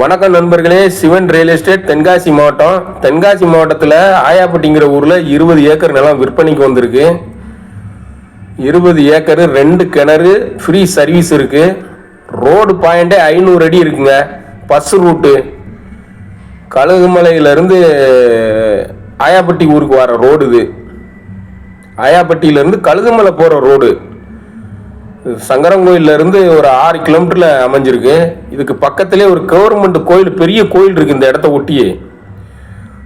வணக்கம் நண்பர்களே Sivan real estate Tenkasi மாவட்டம். தென்காசி மாவட்டத்தில் ஆயாப்பட்டிங்கிற ஊரில் இருபது ஏக்கர் நிலம் விற்பனைக்கு வந்திருக்கு. இருபது ஏக்கர் ரெண்டு கிணறு ஃப்ரீ சர்வீஸ் இருக்குது ரோடு பாயிண்டே ஐநூறு அடி இருக்குங்க. பஸ் ரூட்டு கழுகுமலையிலேருந்து ஆயாப்பட்டி ஊருக்கு வர ரோடு இது. ஆயாப்பட்டியிலேருந்து கழுகுமலை போகிற ரோடு சங்கரங்கோயில்ல இருந்து ஒரு ஆறு கிலோமீட்டர்ல அமைஞ்சிருக்கு. இதுக்கு பக்கத்திலே ஒரு கவர்மெண்ட் கோயில் பெரிய கோயில் இருக்கு இந்த இடத்த ஒட்டியே.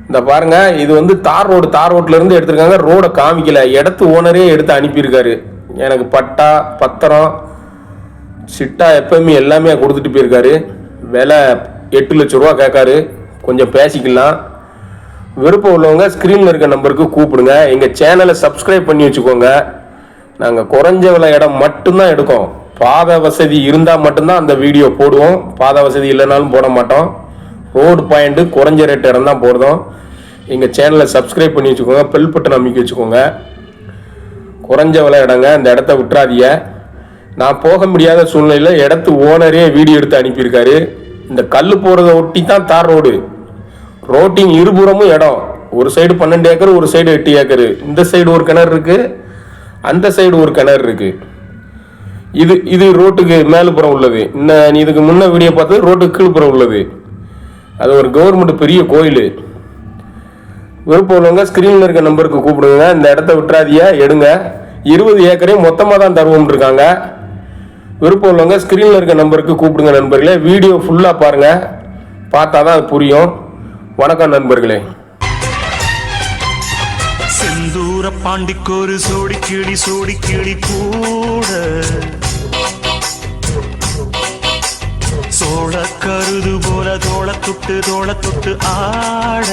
இந்த பாருங்க இது வந்து தார் ரோடு தார் ரோட்ல இருந்து எடுத்திருக்காங்க. ரோடை காமிக்கல. இடத்து ஓனரே எடுத்து அனுப்பியிருக்காரு. எனக்கு பட்டா பத்திரம் சிட்டா எப்பவுமே எல்லாமே கொடுத்துட்டு போயிருக்காரு. விலை எட்டு லட்ச ரூபா கேட்காரு. கொஞ்சம் பேசிக்கலாம். விருப்பம் உள்ளவங்க ஸ்க்ரீனில் இருக்க நம்பருக்கு கூப்பிடுங்க. எங்கள் சேனலை சப்ஸ்கிரைப் பண்ணி வச்சுக்கோங்க. நாங்கள் குறைஞ்ச விலை இடம் மட்டும்தான் எடுக்கோம். பாதை வசதி இருந்தால் மட்டும்தான் அந்த வீடியோ போடுவோம். பாதை வசதி இல்லைனாலும் போட மாட்டோம். ரோடு பாயிண்ட்டு குறைஞ்ச ரேட் இடம் தான் போடுறோம். எங்கள் சேனலை சப்ஸ்கிரைப் பண்ணி வச்சுக்கோங்க. பெல் பட்டன் அமைக்க வச்சுக்கோங்க. குறைஞ்ச விலை இடங்க இந்த இடத்த விட்டுறாதீங்க. நான் போக முடியாத சூழ்நிலையில் இடத்து ஓனரே வீடியோ எடுத்து அனுப்பியிருக்காரு. இந்த கல் போகிறத ஒட்டி தான் தார் ரோடு ரோட்டின் இருபுறமும் இடம். ஒரு சைடு பன்னெண்டு ஏக்கர் ஒரு சைடு எட்டு ஏக்கர். இந்த சைடு ஒரு கிணறு இருக்குது அந்த சைடு ஒரு கிணறு இருக்கு. இது இது ரோட்டுக்கு மேலுப்புறம் உள்ளது. இன்னும் இதுக்கு முன்ன வீடியோ பார்த்தது ரோட்டுக்கு கீழ்ப்புறம் உள்ளது. அது ஒரு கவர்மெண்ட் பெரிய கோயில். விருப்பம் உள்ளவங்க ஸ்க்ரீனில் இருக்க நம்பருக்கு கூப்பிடுங்க. இந்த இடத்த விட்டுறாதியா எடுங்க. இருபது ஏக்கரையும் மொத்தமாக தான் தருவோம் இருக்காங்க. விருப்பம் உள்ளவங்க ஸ்க்ரீனில் இருக்க நம்பருக்கு கூப்பிடுங்க நண்பர்களே. வீடியோ ஃபுல்லாக பாருங்கள் பார்த்தா தான் அது புரியும். வணக்கம் நண்பர்களே. சூரப்பாண்டிக்கு ஒரு சோடி கிளி சோடி கிளி கூட. சோழ கருது போல தோள தொட்டு தோள தொட்டு ஆட.